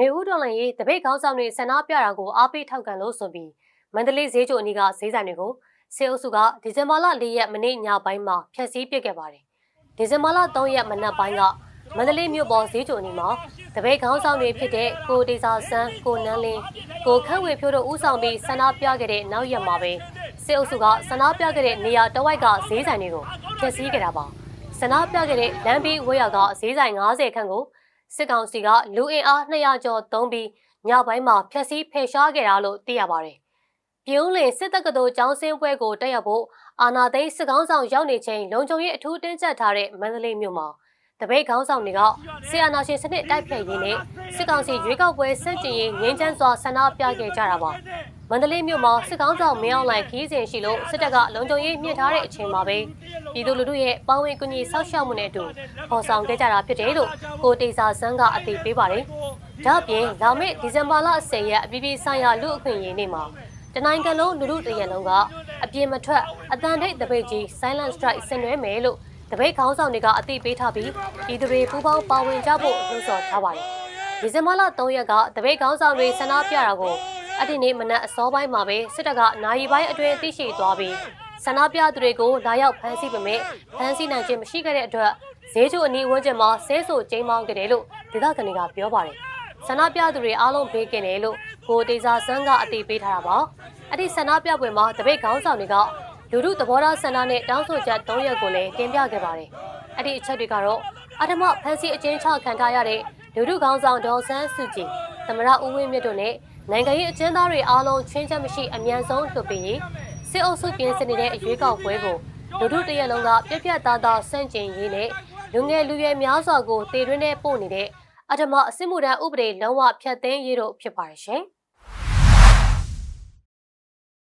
နေဦးတော်လိုင်းရေးတပိတ်ခေါင်းဆောင်တွေဆန္ဒပြတာကိုအားပေးထောက်ခံလို့ဆိုပြီးမန္တလေးဈေးကျိုအနီးကဈေးဆိုင်တွေကိုစေအုပ်စုကဒီဇင်ဘာလ၄ရက်မနေ့ညပိုင်းမှာဖျက်ဆီးပစ်ခဲ့ပါတယ်။ဒီဇင်ဘာလ၃ရက်မနက်ပိုင်းကမန္တလေးမြို့ပေါ်ဈေးကျိုအနီးမှာတပိတ်ခေါင်းဆောင်တွေဖြစ်တဲ့ကိုဒေစာဆန်းကိုနန်းလင်းကိုခန့်ဝေဖြိုးတို့ဦးဆောင်ပြီးဆန္ဒပြခဲ့တဲ့နောက်ရက်မှာပဲစေအုပ်စုကဆန္ဒပြခဲ့တဲ့နေရာတစ်ဝိုက်ကဈေးဆိုင်တွေကိုဖျက်ဆီးခဲ့တာပါ။ဆန္ဒပြခဲ့တဲ့လမ်းဘေးဝဲရကဈေးဆိုင်90ခန့်ကို စစ်ကောင်စီကလူအင်အား200ကျော်သုံးပြီးညပိုင်းမှာဖျက်ဆီးဖယ်ရှားခဲ့တာလို့သိရပါတယ်။ပြုံးလင်စစ်တပ်ကတော်ကျောင်းစင်းပွဲကိုတက်ရောက်ဖို့အာနာသိန်းစစ်ကောင်းဆောင်ရောက်နေချိန်လုံခြုံရေးအထူးတင်းကျပ်ထားတဲ့မန္တလေးမြို့မှာတပိတ်ခေါင်းဆောင်တွေကဆီယနာရှင်စနစ်တိုက်ဖျက်ရေးနဲ့စစ်ကောင်စီရွေးကောက်ပွဲစန့်ကျင်ရေးငြင်းချမ်းစွာဆန္ဒပြခဲ့ကြတာပါ။မန္တလေးမြို့မှာစစ်ကောင်းဆောင်မင်းအောင်လှိုင်ခီးစဉ်ရှိလို့စစ်တပ်ကလုံခြုံရေးမြင့်ထားတဲ့အချိန်မှာပဲ ပြည်သူလူထုရဲ့ပေါင်းဝင်ကူညီဆောက်ရှောက်မှုနဲ့အတူပေါ်ဆောင်ခဲ့ကြတာဖြစ်တယ်လို့ကိုတေစာဆန်းကအသိပေးပါတယ်။ဒါ့အပြင်လာမယ့်ဒီဇင်ဘာလ10ရက်အပြည်ပြည်ဆိုင်ရာလူ့အခွင့်အရေးနေ့မှာတနိုင်ငံလုံးလူထုတရက်လုံးကအပြင်းမထွက်အတန်ထိတ်တပိတ်ကြီး Silent Strike ဆင်နွှဲမယ်လို့တပိတ်ခေါင်းဆောင်တွေကအသိပေးထားပြီးပြည်သူတွေပူးပေါင်းပါဝင်ကြဖို့လှုံ့ဆော်ထားပါတယ်။ဒီဇင်ဘာလ3ရက်ကတပိတ်ခေါင်းဆောင်တွေဆန္ဒပြတာကိုအဲ့ဒီနေ့မနက်အစောပိုင်းမှာပဲစစ်တပ်ကနိုင်ပိုင်းအတွင်းသိရှိသွားပြီး ဆန္ဒပြသူတွေကိုလာရောက်ဖမ်းဆီးပေမဲ့ဖမ်းဆီးနိုင်ခြင်းမရှိခဲ့တဲ့အတွက်ဈေးချိုအနီးဝန်းကျင်မှာဆဲဆူကျင်းမောင်းခဲ့တယ်လို့ဒေသခံတွေကပြောပါတယ်။ဆန္ဒပြသူတွေအားလုံးဘေးကင်းတယ်လို့ကိုတေစာဆန်းကအသိပေးထားတာပါ။အဲ့ဒီဆန္ဒပြပွဲမှာတပိတ်ခေါင်းဆောင်တွေကလူထုသဘောထားဆန္ဒနဲ့တောင်းဆိုချက်၃ရက်ကိုလည်းတင်ပြခဲ့ပါတယ်။အဲ့ဒီအချက်တွေကတော့အထမဖမ်းဆီးအကျဉ်းချခံထားရတဲ့လူထုခေါင်းဆောင်ဒေါ်ဆန်းစုကြည်သမရဦးဝင်းမြင့်တို့နဲ့နိုင်ငံရေးအကျဉ်းသားတွေအားလုံးချင်းချက်မရှိအမြန်ဆုံးလွှတ်ပေးရေး စစ်အုပ်စုပြင်ဆင်နေတဲ့အရေးကောက်ပွဲကိုလူထုတရက်လုံးကပြက်ပြက်သားသားဆန့်ကျင်ရေးနဲ့လူငယ်လူရွယ်များစွာကိုတည်တွင်းနဲ့ပို့နေတဲ့အထမအစစ်မှုထမ်းဥပဒေလုံးဝဖျက်သိမ်းရေးတို့ဖြစ်ပါတယ်ရှင်။